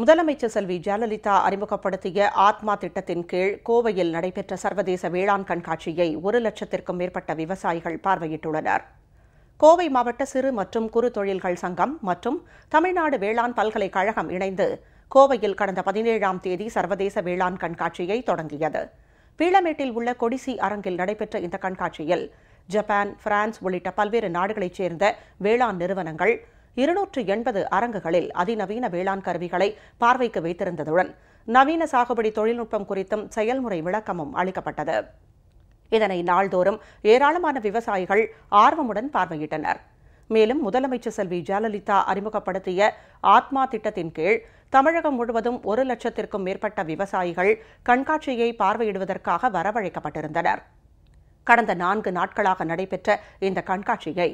முதலமைச்சர் செல்வி ஜெயலலிதா அறிமுகப்படுத்திய ஆத்மா திட்டத்தின் கீழ் கோவையில் நடைபெற்ற சர்வதேச வேளாண் கண்காட்சியை ஒரு லட்சத்திற்கும் மேற்பட்ட விவசாயிகள் பார்வையிட்டுள்ளனர். கோவை மாவட்ட சிறு மற்றும் குறு தொழில்கள் சங்கம் மற்றும் தமிழ்நாடு வேளாண் பல்கலைக்கழகம் இணைந்து கோவையில் கடந்த பதினேழாம் தேதி சர்வதேச வேளாண் கண்காட்சியை தொடங்கியது. பீளமேட்டில் உள்ள கொடிசி அரங்கில் நடைபெற்ற இந்த கண்காட்சியில் ஜப்பான் பிரான்ஸ் உள்ளிட்ட பல்வேறு நாடுகளைச் சேர்ந்த வேளாண் நிறுவனங்கள் இருநூற்று எண்பது அரங்குகளில் அதிநவீன வேளாண் கருவிகளை பார்வைக்கு வைத்திருந்ததுடன் நவீன சாகுபடி தொழில்நுட்பம் குறித்தும் செயல்முறை விளக்கமும் அளிக்கப்பட்டது. இதனை நாள்தோறும் ஏராளமான விவசாயிகள் ஆர்வமுடன் பார்வையிட்டனர். மேலும் முதலமைச்சர் செல்வி ஜெயலலிதா அறிமுகப்படுத்திய ஆத்மா திட்டத்தின் கீழ் தமிழகம் முழுவதும் ஒரு லட்சத்திற்கும் மேற்பட்ட விவசாயிகள் கண்காட்சியை பார்வையிடுவதற்காக வரவழைக்கப்பட்டிருந்தனர். கடந்த நான்கு நாட்களாக நடைபெற்ற இந்த கண்காட்சியை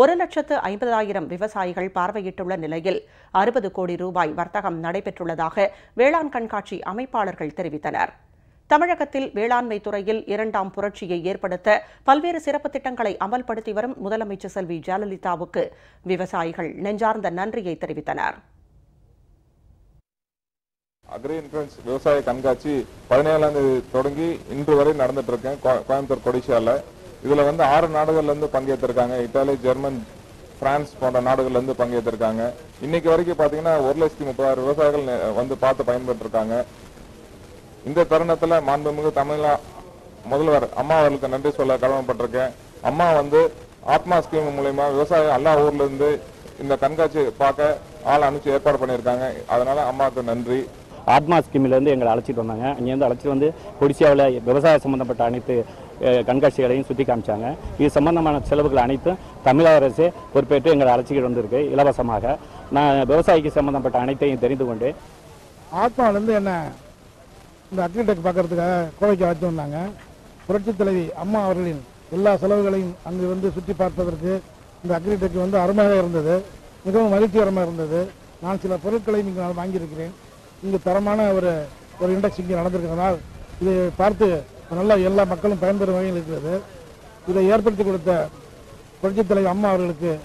ஒரு லட்சத்து ஐம்பதாயிரம் விவசாயிகள் பார்வையிட்டுள்ள நிலையில் அறுபது கோடி ரூபாய் வர்த்தகம் நடைபெற்றுள்ளதாக வேளாண் கண்காட்சி அமைப்பாளர்கள் தெரிவித்தனர். தமிழகத்தில் வேளாண்மை துறையில் இரண்டாம் புரட்சியை ஏற்படுத்த பல்வேறு சிறப்பு திட்டங்களை அமல்படுத்தி வரும் முதலமைச்சர் செல்வி ஜெயலலிதாவுக்கு விவசாயிகள் நெஞ்சார்ந்த நன்றியை தெரிவித்தனர். அக்ரி இன்ஃபுரன்ஸ் விவசாய கண்காட்சி பதினேழாம் தேதி தொடங்கி இன்று வரை நடந்துட்டு இருக்கேன். கோயம்புத்தூர் கொடிஷால இதுல வந்து ஆறு நாடுகள்ல இருந்து பங்கேற்றிருக்காங்க. இத்தாலி ஜெர்மன் பிரான்ஸ் போன்ற நாடுகள்ல இருந்து பங்கேற்றிருக்காங்க. இன்னைக்கு வரைக்கும் பாத்தீங்கன்னா ஒரு லட்சத்தி முப்பதாயிரம் விவசாயிகள் வந்து பார்த்து பயன்பெற்று இந்த தருணத்துல மாண்புமிகு தமிழா முதல்வர் அம்மா அவர்களுக்கு நன்றி சொல்ல கடமைப்பட்டிருக்கேன். அம்மா வந்து ஆத்மா ஸ்கீம் மூலயமா விவசாயம் எல்லா ஊர்ல இருந்து இந்த கண்காட்சி பார்க்க ஆள் அனுப்பிச்சு ஏற்பாடு பண்ணியிருக்காங்க. அதனால அம்மாவுக்கு நன்றி. ஆத்மா ஸ்கீம்லேருந்து எங்களை அழைச்சிட்டு வந்தாங்க. அங்கேருந்து அழைச்சிட்டு வந்து ஒடிசியாவில் விவசாய சம்பந்தப்பட்ட அனைத்து கண்காட்சிகளையும் சுற்றி காமிச்சாங்க. இது சம்பந்தமான செலவுகள் அனைத்தும் தமிழக அரசே பொறுப்பேற்று எங்களை அழைச்சிக்கிட்டு வந்திருக்கு இலவசமாக. நான் விவசாயிக்கு சம்பந்தப்பட்ட அனைத்தையும் தெரிந்து கொண்டு ஆத்மாவிலேருந்து என்ன இந்த அக்னிடெக் பார்க்கறதுக்காக கோவைக்கு அழைத்து வந்தாங்க. புரட்சி தலைவி அம்மா அவர்களின் எல்லா செலவுகளையும் அங்கு வந்து சுற்றி பார்ப்பதற்கு இந்த அக்னிடெக் வந்து அருமையாக இருந்தது. மிகவும் மகிழ்ச்சிகரமாக இருந்தது. நான் சில பொருட்களை இங்கே நான் வாங்கியிருக்கிறேன். இங்கு தரமான ஒரு ஒரு இண்டெக்ஸ் இங்கே நடந்திருக்கிறதுனால் இது பார்த்து நல்லா எல்லா மக்களும் பயன்பெறும் வகையில் இருக்கிறது. இதை ஏற்படுத்தி கொடுத்த புரட்சித் அம்மா அவர்களுக்கு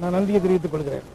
நான் நன்றியை தெரிவித்துக் கொள்கிறேன்.